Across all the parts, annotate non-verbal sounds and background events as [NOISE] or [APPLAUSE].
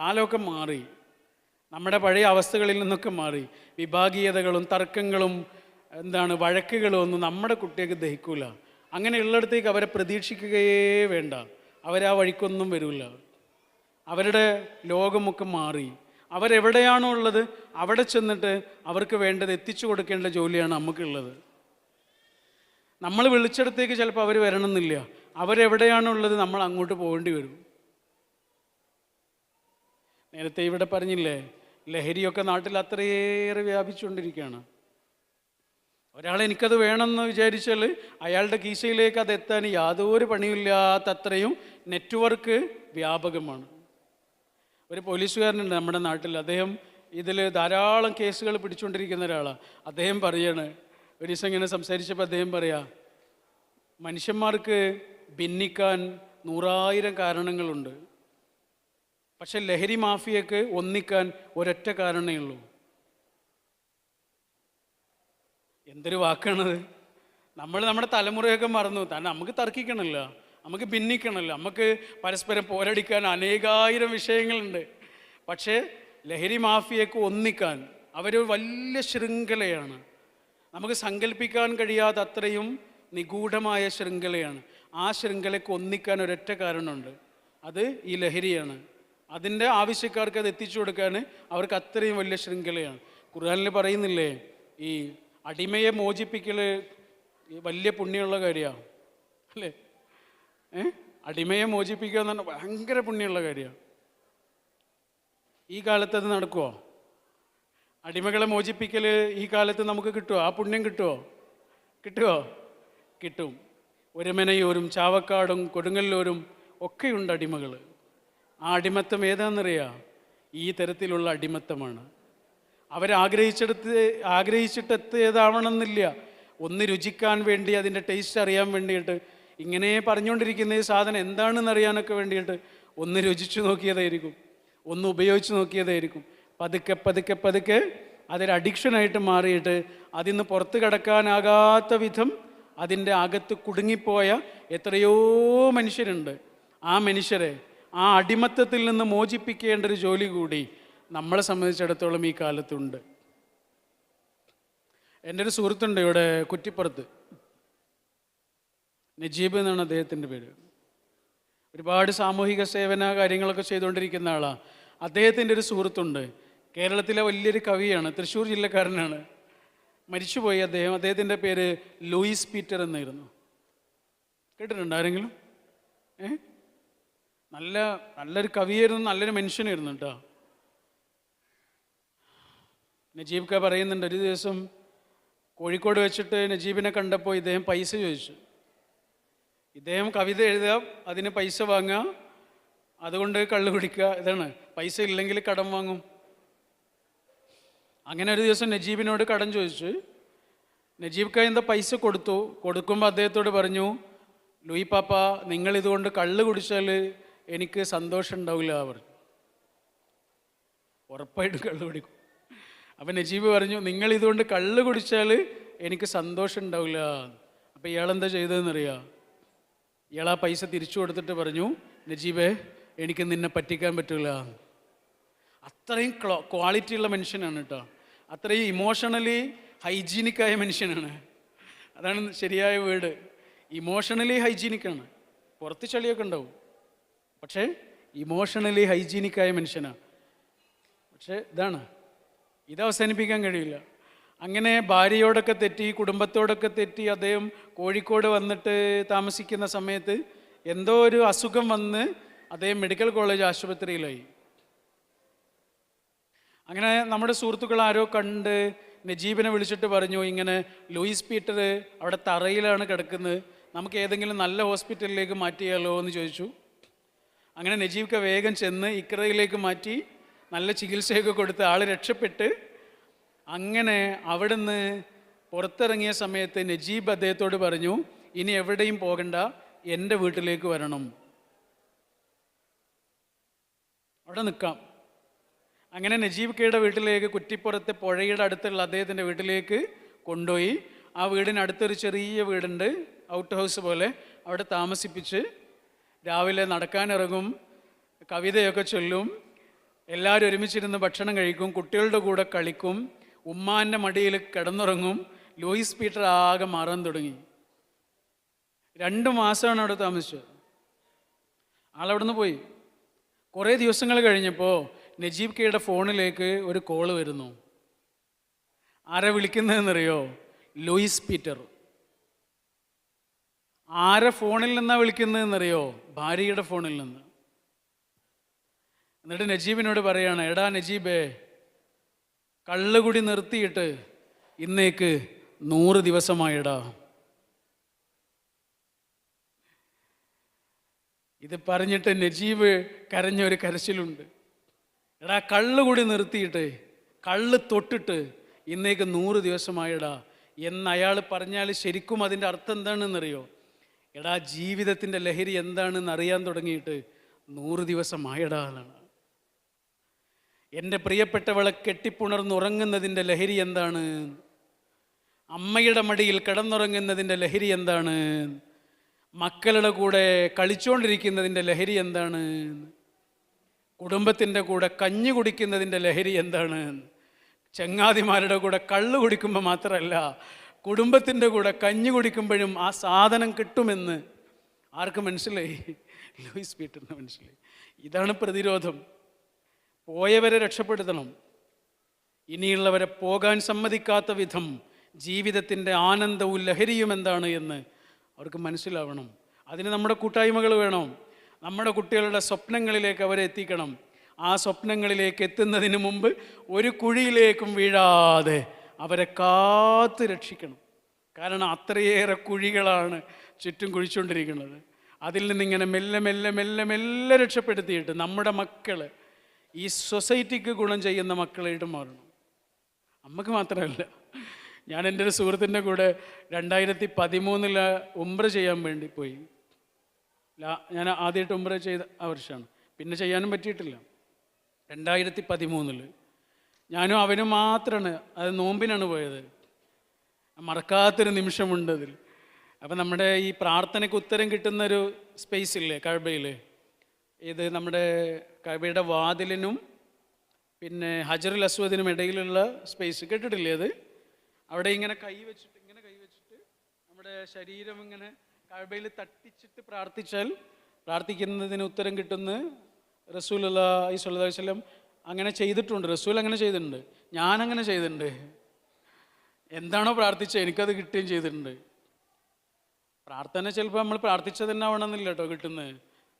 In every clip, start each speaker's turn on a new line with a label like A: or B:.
A: കാലമൊക്കെ മാറി. നമ്മുടെ പഴയ അവസ്ഥകളിൽ നിന്നൊക്കെ മാറി. വിഭാഗീയതകളും തർക്കങ്ങളും എന്താണ് വഴക്കുകളും ഒന്നും നമ്മുടെ കുട്ടികൾക്ക് ദഹിക്കൂല. അങ്ങനെയുള്ളിടത്തേക്ക് അവരെ പ്രതീക്ഷിക്കുകയേ വേണ്ട. അവരാ വഴിക്കൊന്നും വരില്ല അവരുടെ ലോകമൊക്കെ മാറി. അവരെവിടെയാണോ ഉള്ളത് അവിടെ ചെന്നിട്ട് അവർക്ക് വേണ്ടത് എത്തിച്ചു കൊടുക്കേണ്ട ജോലിയാണ് നമുക്കുള്ളത്. നമ്മൾ വിളിച്ചിടത്തേക്ക് ചിലപ്പോൾ അവർ വരണമെന്നില്ല. അവരെവിടെയാണുള്ളത് നമ്മൾ അങ്ങോട്ട് പോകേണ്ടി വരും. നേരത്തെ ഇവിടെ പറഞ്ഞില്ലേ ലഹരിയൊക്കെ നാട്ടിൽ അത്രയേറെ വ്യാപിച്ചുകൊണ്ടിരിക്കുകയാണ്. ഒരാൾ എനിക്കത് വേണമെന്ന് വിചാരിച്ചാൽ അയാളുടെ കീശയിലേക്ക് അത് എത്താൻ യാതൊരു പണിയില്ലാത്തത്രയും നെറ്റ്വർക്ക് വ്യാപകമാണ്. ഒരു പോലീസുകാരനുണ്ട് നമ്മുടെ നാട്ടിൽ അദ്ദേഹം ഇതിൽ ധാരാളം കേസുകൾ പിടിച്ചുകൊണ്ടിരിക്കുന്ന ഒരാളാണ് അദ്ദേഹം പറയാണ് ഒരു ദിവസം ഇങ്ങനെ സംസാരിച്ചപ്പോൾ അദ്ദേഹം പറയാ മനുഷ്യന്മാർക്ക് ഭിന്നിക്കാൻ നൂറായിരം കാരണങ്ങളുണ്ട്. പക്ഷെ ലഹരി മാഫിയക്ക് ഒന്നിക്കാൻ ഒരൊറ്റ കാരണമേ ഉള്ളൂ. എന്തൊരു വാക്കാണത്? നമ്മൾ നമ്മുടെ തലമുറയൊക്കെ മറന്നു. തന്നെ നമുക്ക് തർക്കിക്കണമല്ല നമുക്ക് ഭിന്നിക്കണമല്ലോ നമുക്ക് പരസ്പരം പോരടിക്കാൻ അനേകായിരം വിഷയങ്ങളുണ്ട്. പക്ഷേ ലഹരി മാഫിയക്ക് ഒന്നിക്കാൻ അവർ വലിയ ശൃംഖലയാണ്. നമുക്ക് സങ്കല്പിക്കാൻ കഴിയാത്ത അത്രയും നിഗൂഢമായ ശൃംഖലയാണ്. ആ ശൃംഖലയ്ക്ക് ഒന്നിക്കാൻ ഒരൊറ്റ കാരണമുണ്ട്. അത് ഈ ലഹരിയാണ്. അതിന്റെ ആവശ്യക്കാർക്ക് അത് എത്തിച്ചു കൊടുക്കാൻ അവർക്ക് അത്രയും വലിയ ശൃംഖലയാണ്. ഖുർആാനിൽ പറയുന്നില്ലേ ഈ അടിമയെ മോചിപ്പിക്കൽ വലിയ പുണ്യമുള്ള കാര്യമാണ്. അല്ലേ? ഏ? അടിമയെ മോചിപ്പിക്കുക എന്ന് പറഞ്ഞാൽ ഭയങ്കര പുണ്യമുള്ള കാര്യമാണ്. ഈ കാലത്ത് അത് നടക്കുമോ അടിമകളെ മോചിപ്പിക്കൽ ഈ കാലത്ത് നമുക്ക് കിട്ടുമോ ആ പുണ്യം കിട്ടുമോ കിട്ടുമോ കിട്ടും. ഒരുമനയൂരും ചാവക്കാടും കൊടുങ്ങല്ലൂരും ഒക്കെയുണ്ട് അടിമകൾ ആ അടിമത്തം ഏതാണെന്നറിയാം? ഈ തരത്തിലുള്ള അടിമത്തമാണ്. അവരാഗ്രഹിച്ചെടുത്ത് ആഗ്രഹിച്ചിട്ടെത്തിയതാവണമെന്നില്ല ഒന്ന് രുചിക്കാൻ വേണ്ടി അതിന്റെ ടേസ്റ്റ് അറിയാൻ വേണ്ടിയിട്ട് ഇങ്ങനെ പറഞ്ഞുകൊണ്ടിരിക്കുന്ന ഈ സാധനം എന്താണെന്ന് അറിയാനൊക്കെ വേണ്ടിയിട്ട് ഒന്ന് രുചിച്ചു നോക്കിയതായിരിക്കും. ഒന്ന് ഉപയോഗിച്ച് നോക്കിയതായിരിക്കും. പതുക്കെ പതുക്കെ പതുക്കെ അതൊരു അഡിക്ഷനായിട്ട് മാറിയിട്ട് അതിൽ നിന്ന് പുറത്ത് കടക്കാനാകാത്ത വിധം അതിന്റെ അകത്ത് കുടുങ്ങിപ്പോയ എത്രയോ മനുഷ്യരുണ്ട്. ആ മനുഷ്യരെ ആ അടിമത്തത്തിൽ നിന്ന് മോചിപ്പിക്കേണ്ട ഒരു ജോലി കൂടി നമ്മളെ സംബന്ധിച്ചിടത്തോളം ഈ കാലത്തുണ്ട്. എന്റെ ഒരു സുഹൃത്തുണ്ട് ഇവിടെ കുറ്റിപ്പുറത്ത്. നജീബ് എന്നാണ് അദ്ദേഹത്തിന്റെ പേര്. ഒരുപാട് സാമൂഹിക സേവന കാര്യങ്ങളൊക്കെ ചെയ്തുകൊണ്ടിരിക്കുന്ന ആളാണ് അദ്ദേഹത്തിന്റെ ഒരു സുഹൃത്തുണ്ട്. കേരളത്തിലെ വലിയൊരു കവിയാണ് തൃശ്ശൂർ ജില്ലക്കാരനാണ്. മരിച്ചുപോയി അദ്ദേഹം. അദ്ദേഹത്തിന്റെ പേര് ലൂയിസ് പീറ്റർ എന്നായിരുന്നു. കേട്ടിട്ടുണ്ട് ആരെങ്കിലും? ഏ? നല്ല നല്ലൊരു കവിയായിരുന്നു നല്ലൊരു മനുഷ്യനായിരുന്നു കേട്ടോ നജീബ് ക പറയുന്നുണ്ട് ഒരു ദിവസം കോഴിക്കോട് വെച്ചിട്ട് നജീബിനെ കണ്ടപ്പോൾ ഇദ്ദേഹം പൈസ ചോദിച്ചു. ഇദ്ദേഹം കവിത എഴുതാം അതിന് പൈസ വാങ്ങുക അതുകൊണ്ട് കള്ളു കുടിക്കുക ഇതാണ്. പൈസ ഇല്ലെങ്കിൽ കടം വാങ്ങും. അങ്ങനെ ഒരു ദിവസം നജീബിനോട് കടം ചോദിച്ചു. നജീബ് ക എന്താ പൈസ കൊടുത്തു? കൊടുക്കുമ്പോൾ അദ്ദേഹത്തോട് പറഞ്ഞു ലൂയി പാപ്പ നിങ്ങൾ ഇതുകൊണ്ട് കള്ള് കുടിച്ചാൽ എനിക്ക് സന്തോഷം ഉണ്ടാവില്ല അവർ ഉറപ്പായിട്ട് കള്ളു കുടിക്കും അപ്പം നജീബ് പറഞ്ഞു നിങ്ങൾ ഇതുകൊണ്ട് കള്ള് കുടിച്ചാൽ എനിക്ക് സന്തോഷം ഉണ്ടാവില്ല. അപ്പം ഇയാളെന്താ ചെയ്തതെന്നറിയാം? ഇയാൾ ആ പൈസ തിരിച്ചു കൊടുത്തിട്ട് പറഞ്ഞു നജീബേ എനിക്ക് നിന്നെ പറ്റിക്കാൻ പറ്റില്ല അത്രയും ക്വാളിറ്റി ഉള്ള മനുഷ്യനാണ് കേട്ടോ. അത്രയും ഇമോഷണലി ഹൈജീനിക്കായ മനുഷ്യനാണ്. അതാണ് ശരിയായ വേർഡ് ഇമോഷണലി ഹൈജീനിക്കാണ് പുറത്ത് ചളിയൊക്കെ ഉണ്ടാവും. പക്ഷേ ഇമോഷണലി ഹൈജീനിക്കായ മനുഷ്യനാണ് പക്ഷേ ഇതാണ്. ഇത് അവസാനിപ്പിക്കാൻ കഴിയില്ല. അങ്ങനെ ഭാര്യയോടൊക്കെ തെറ്റി കുടുംബത്തോടൊക്കെ തെറ്റി അദ്ദേഹം കോഴിക്കോട് വന്നിട്ട് താമസിക്കുന്ന സമയത്ത് എന്തോ ഒരു അസുഖം വന്ന് അദ്ദേഹം മെഡിക്കൽ കോളേജ് ആശുപത്രിയിലായി. അങ്ങനെ നമ്മുടെ സുഹൃത്തുക്കൾ ആരോ കണ്ട് നജീബിനെ വിളിച്ചിട്ട് പറഞ്ഞു ഇങ്ങനെ ലൂയിസ് പീറ്റർ അവിടെ തറയിലാണ് കിടക്കുന്നത്. നമുക്ക് ഏതെങ്കിലും നല്ല ഹോസ്പിറ്റലിലേക്ക് മാറ്റിയാലോ? എന്ന് ചോദിച്ചു. അങ്ങനെ നജീബ് വേഗം ചെന്ന് ഇക്രയിലേക്ക് മാറ്റി നല്ല ചികിത്സയൊക്കെ കൊടുത്ത് ആൾ രക്ഷപ്പെട്ട് അങ്ങനെ അവിടുന്ന് പുറത്തിറങ്ങിയ സമയത്ത് നജീബ് അദ്ദേഹത്തോട് പറഞ്ഞു ഇനി എവിടെയും പോകണ്ട എന്റെ വീട്ടിലേക്ക് വരണം. അവിടെ നിൽക്കാം. അങ്ങനെ നജീബ് കയുടെ വീട്ടിലേക്ക് കുറ്റിപ്പുറത്തെ പുഴയുടെ അടുത്തുള്ള അദ്ദേഹത്തിന്റെ വീട്ടിലേക്ക് കൊണ്ടുപോയി. ആ വീടിനടുത്തൊരു ചെറിയ വീടുണ്ട് ഔട്ട് ഹൗസ് പോലെ. അവിടെ താമസിപ്പിച്ച് രാവിലെ നടക്കാനിറങ്ങും കവിതയൊക്കെ ചൊല്ലും എല്ലാവരും ഒരുമിച്ചിരുന്ന് ഭക്ഷണം കഴിക്കും കുട്ടികളുടെ കൂടെ കളിക്കും ഉമ്മാന്റെ മടിയിൽ കിടന്നുറങ്ങും ലൂയിസ് പീറ്റർ ആകെ മാറാൻ തുടങ്ങി. രണ്ട് മാസമാണ് അവിടെ താമസിച്ചത്. ആളവിടെ നിന്ന് പോയി. കുറേ ദിവസങ്ങൾ കഴിഞ്ഞപ്പോൾ നജീബ് കെയുടെ ഫോണിലേക്ക് ഒരു കോൾ വരുന്നു. ആരെ വിളിക്കുന്നതെന്നറിയോ? Luis Peter. ആരെ ഫോണിൽ നിന്നാണ് വിളിക്കുന്നത് വിളിക്കുന്നതെന്നറിയോ? ഭാര്യയുടെ ഫോണിൽ നിന്ന്. എന്നിട്ട് നജീബിനോട് പറയാണ് എടാ നജീബേ കള്ളുകുടി നിർത്തിയിട്ട് ഇന്നേക്ക് നൂറ് ദിവസമായിടാ. ഇത് പറഞ്ഞിട്ട് നജീബ് കരഞ്ഞ ഒരു കരച്ചിലുണ്ട്. എടാ കള്ളുകൂടി നിർത്തിയിട്ട് കള്ള് തൊട്ടിട്ട് ഇന്നേക്ക് നൂറ് ദിവസമായിടാ. എന്ന് അയാൾ പറഞ്ഞാൽ ശരിക്കും അതിന്റെ അർത്ഥം എന്താണെന്നറിയോ? എടാ ജീവിതത്തിന്റെ ലഹരി എന്താണെന്ന് അറിയാൻ തുടങ്ങിയിട്ട് നൂറ് ദിവസമായടാ എന്നാണ്. എന്റെ പ്രിയപ്പെട്ടവളെ കെട്ടിപ്പുണർന്നുറങ്ങുന്നതിന്റെ ലഹരി എന്താണ്? അമ്മയുടെ മടിയിൽ കിടന്നുറങ്ങുന്നതിന്റെ ലഹരി എന്താണ്? മക്കളുടെ കൂടെ കളിച്ചുകൊണ്ടിരിക്കുന്നതിന്റെ ലഹരി എന്താണ്? കുടുംബത്തിന്റെ കൂടെ കഞ്ഞി കുടിക്കുന്നതിന്റെ ലഹരി എന്താണ്? ചങ്ങാതിമാരുടെ കൂടെ കള്ളു കുടിക്കുമ്പോൾ മാത്രമല്ല കുടുംബത്തിന്റെ കൂടെ കഞ്ഞി കുടിക്കുമ്പോഴും ആ സാധനം കിട്ടുമെന്ന് ആർക്ക് മനസ്സിലായി? ലൂയിസ് പീറ്ററിന് മനസ്സിലായി. ഇതാണ് പ്രതിരോധം. പോയവരെ രക്ഷപ്പെടുത്തണം. ഇനിയുള്ളവരെ പോകാൻ സമ്മതിക്കാത്ത വിധം ജീവിതത്തിന്റെ ആനന്ദവും ലഹരിയും എന്താണ് എന്ന് അവർക്ക് മനസ്സിലാവണം. അതിന് നമ്മുടെ കൂട്ടായ്മകൾ വേണം. നമ്മുടെ കുട്ടികളുടെ സ്വപ്നങ്ങളിലേക്ക് അവരെ എത്തിക്കണം. ആ സ്വപ്നങ്ങളിലേക്ക് എത്തുന്നതിന് മുമ്പ് ഒരു കുഴിയിലേക്കും വീഴാതെ അവരെ കാത്ത് രക്ഷിക്കണം. കാരണം അത്രയേറെ കുഴികളാണ് ചുറ്റും കുഴിച്ചുകൊണ്ടിരിക്കുന്നത്. അതിൽ നിന്നിങ്ങനെ മെല്ലെ മെല്ലെ മെല്ലെ മെല്ലെ രക്ഷപ്പെടുത്തിയിട്ട് നമ്മുടെ മക്കൾ ഈ സൊസൈറ്റിക്ക് ഗുണം ചെയ്യുന്ന മക്കളായിട്ട് മാറണം. അമ്മയ്ക്ക് മാത്രമല്ല ഞാൻ എന്റെ ഒരു സുഹൃത്തിന്റെ കൂടെ രണ്ടായിരത്തി പതിമൂന്നിൽ ഉംറ ചെയ്യാൻ വേണ്ടി പോയി. ഞാൻ ആദ്യമായിട്ട് ഉംറ ചെയ്ത ആ വർഷമാണ്. പിന്നെ ചെയ്യാനും പറ്റിയിട്ടില്ല. രണ്ടായിരത്തി പതിമൂന്നിൽ ഞാനും അവനും മാത്രമാണ് അത് നോമ്പിനാണ് പോയത്. മറക്കാത്തൊരു നിമിഷമുണ്ട് അതിൽ. അപ്പം നമ്മുടെ ഈ പ്രാർത്ഥനയ്ക്ക് ഉത്തരം കിട്ടുന്നൊരു സ്പേസ് ഇല്ലേ കഴബയിൽ ഇത് നമ്മുടെ കഴബയുടെ വാതിലിനും പിന്നെ ഹജറുൽ അസ്വദിനും ഇടയിലുള്ള സ്പേസ് കേട്ടിട്ടില്ലേ അത്? അവിടെ ഇങ്ങനെ കൈ വെച്ചിട്ട് ഇങ്ങനെ കൈ വെച്ചിട്ട് നമ്മുടെ ശരീരം ഇങ്ങനെ കഴബയിൽ തട്ടിച്ചിട്ട് പ്രാർത്ഥിച്ചാൽ പ്രാർത്ഥിക്കുന്നതിന് ഉത്തരം കിട്ടുന്ന സ്വല്ലല്ലാഹി അലൈഹി വസല്ലം അങ്ങനെ ചെയ്തിട്ടുണ്ട് റസൂൽ അങ്ങനെ ചെയ്തിട്ടുണ്ട് ഞാൻ അങ്ങനെ ചെയ്തിട്ടുണ്ട്. എന്താണോ പ്രാർത്ഥിച്ചത് എനിക്കത് കിട്ടുകയും ചെയ്തിട്ടുണ്ട്. പ്രാർത്ഥന ചിലപ്പോൾ നമ്മൾ പ്രാർത്ഥിച്ചത് തന്നെ ആവണമെന്നില്ല കേട്ടോ കിട്ടുന്നത്.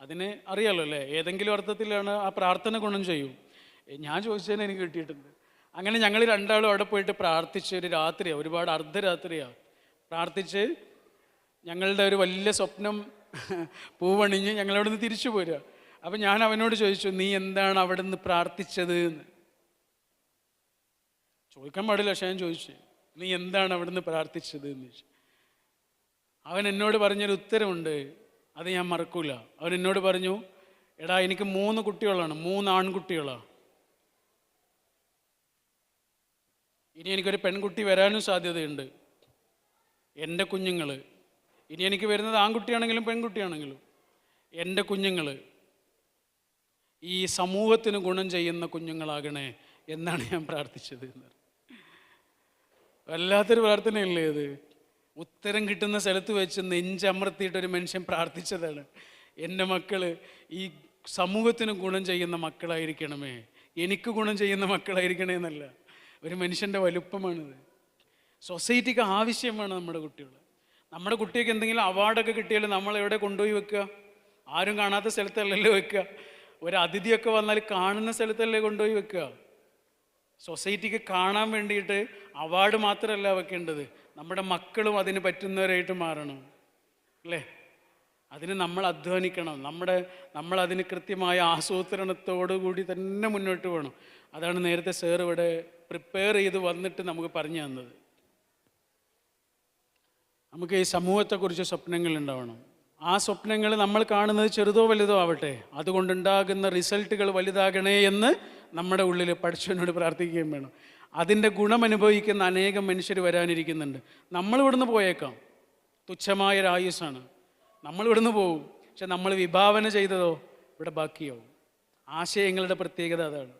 A: അതിന് അറിയാലോ അല്ലേ? ഏതെങ്കിലും അർത്ഥത്തിലാണ് ആ പ്രാർത്ഥന ഗുണം ചെയ്യും. ഞാൻ ചോദിച്ചതിന് എനിക്ക് കിട്ടിയിട്ടുണ്ട്. അങ്ങനെ ഞങ്ങൾ രണ്ടാളും അവിടെ പോയിട്ട് പ്രാർത്ഥിച്ച് ഒരു രാത്രിയാണ് ഒരുപാട് അർദ്ധരാത്രിയാണ് പ്രാർത്ഥിച്ച് ഞങ്ങളുടെ ഒരു വലിയ സ്വപ്നം [LAUGHS] പൂവണിഞ്ഞ് ഞങ്ങളവിടെ നിന്ന് തിരിച്ചു പോരുക. അപ്പം ഞാൻ അവനോട് ചോദിച്ചു നീ എന്താണ് അവിടെ നിന്ന് പ്രാർത്ഥിച്ചത് എന്ന് ചോദിക്കാൻ പാടില്ല പക്ഷേ ഞാൻ ചോദിച്ചു നീ എന്താണ് അവിടെ നിന്ന് പ്രാർത്ഥിച്ചത് എന്ന് ചോദിച്ചു അവൻ എന്നോട് പറഞ്ഞൊരു ഉത്തരമുണ്ട് അത് ഞാൻ മറക്കൂല. അവൻ എന്നോട് പറഞ്ഞു എടാ എനിക്ക് മൂന്ന് കുട്ടികളാണ് മൂന്ന് ആൺകുട്ടികളാണ് ഇനി എനിക്കൊരു പെൺകുട്ടി വരാനും സാധ്യതയുണ്ട്. എന്റെ കുഞ്ഞുങ്ങൾ ഇനി എനിക്ക് വരുന്നത് ആൺകുട്ടിയാണെങ്കിലും പെൺകുട്ടിയാണെങ്കിലും. എന്റെ കുഞ്ഞുങ്ങൾ ഈ സമൂഹത്തിന് ഗുണം ചെയ്യുന്ന കുഞ്ഞുങ്ങളാകണേ എന്നാണ് ഞാൻ പ്രാർത്ഥിച്ചത് എന്ന്. വല്ലാത്തൊരു പ്രാർത്ഥനയല്ലേ ഇത് ഉത്തരം കിട്ടുന്ന സ്ഥലത്ത് വെച്ച് നെഞ്ചമർത്തിയിട്ടൊരു മനുഷ്യൻ പ്രാർത്ഥിച്ചതാണ്. എന്റെ മക്കൾ ഈ സമൂഹത്തിന് ഗുണം ചെയ്യുന്ന മക്കളായിരിക്കണമേ. എനിക്ക് ഗുണം ചെയ്യുന്ന മക്കളായിരിക്കണേ എന്നല്ല. ഒരു മനുഷ്യന്റെ വലുപ്പമാണിത്. സൊസൈറ്റിക്ക് ആവശ്യമാണ് നമ്മുടെ കുട്ടികൾ. നമ്മുടെ കുട്ടികൾക്ക് എന്തെങ്കിലും അവാർഡൊക്കെ കിട്ടിയാൽ നമ്മൾ എവിടെ കൊണ്ടുപോയി വെക്കുക? ആരും കാണാത്ത സ്ഥലത്തല്ലല്ലോ വെക്കുക? ഒരു അതിഥിയൊക്കെ വന്നാൽ കാണുന്ന സ്ഥലത്തല്ലേ കൊണ്ടുപോയി വെക്കുക? സൊസൈറ്റിക്ക് കാണാൻ വേണ്ടിയിട്ട് അവാർഡ് മാത്രമല്ല വെക്കേണ്ടത്. നമ്മുടെ മക്കളും അതിന് പറ്റുന്നവരായിട്ട് മാറണം. അല്ലേ? അതിന് നമ്മൾ അധ്വാനിക്കണം. നമ്മുടെ നമ്മൾ അതിന് കൃത്യമായ ആസൂത്രണത്തോടു കൂടി തന്നെ മുന്നോട്ട് പോകണം. അതാണ് നേരത്തെ സാർ ഇവിടെ പ്രിപ്പയർ ചെയ്ത് വന്നിട്ട് നമുക്ക് പറഞ്ഞു തന്നത്. നമുക്ക് ഈ സമൂഹത്തെക്കുറിച്ച് സ്വപ്നങ്ങൾ ഉണ്ടാവണം. ആ സ്വപ്നങ്ങൾ നമ്മൾ കാണുന്നത് ചെറുതോ വലുതോ ആവട്ടെ. അതുകൊണ്ടുണ്ടാകുന്ന റിസൾട്ടുകൾ വലുതാകണേ എന്ന് നമ്മുടെ ഉള്ളിൽ പഠിച്ചവനോട് പ്രാർത്ഥിക്കുകയും വേണം. അതിന്റെ ഗുണമനുഭവിക്കുന്ന അനേകം മനുഷ്യർ വരാനിരിക്കുന്നുണ്ട്. നമ്മൾ ഇവിടുന്ന് പോയേക്കാം. തുച്ഛമായൊരു ആയുസ്സാണ്. നമ്മൾ ഇവിടുന്ന് പോകും പക്ഷെ നമ്മൾ വിഭാവന ചെയ്തതോ ഇവിടെ ബാക്കിയാവും. ആശയങ്ങളുടെ പ്രത്യേകത അതാണ്.